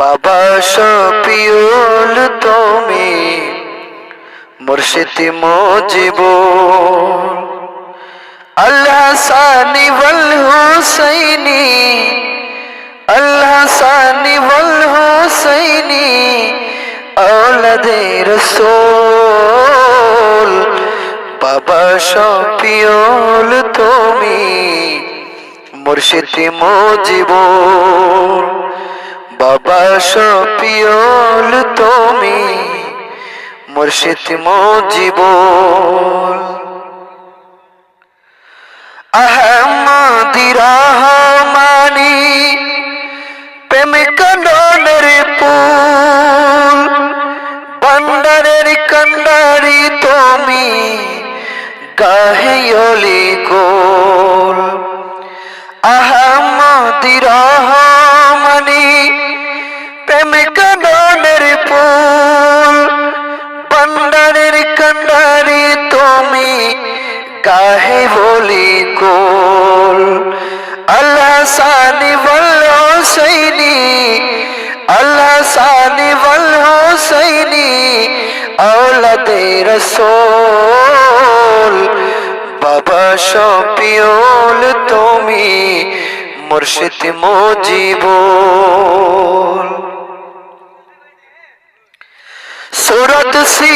বাবা শপিউল তুমি মুর্শিদ মুজিব আল্লাহ সানি ওয়াল হুসাইনি, আল্লাহ সানি ওয়াল হুসাইনি, আওলাদে রসূল। বাবা শপিউল তুমি মুর্শিদ মুজিব বাবা শপিউল তুমি মুর্শিদ মুজিব আহমদি রহমানি প্রেম কন্দনের পুল বন্দরের কন্ডারি তুমি গাহিয়লি গোল। আহমদি কন্ডারি তুমি কাহে বলি কোল? আল্লাহ সানি বল হোসৈনি আল্লাহ সানি বল হোসৈনি আওলাদে রসোল। বাবা শপিউল তুমি মুর্শিদ মুজিব সুরত সি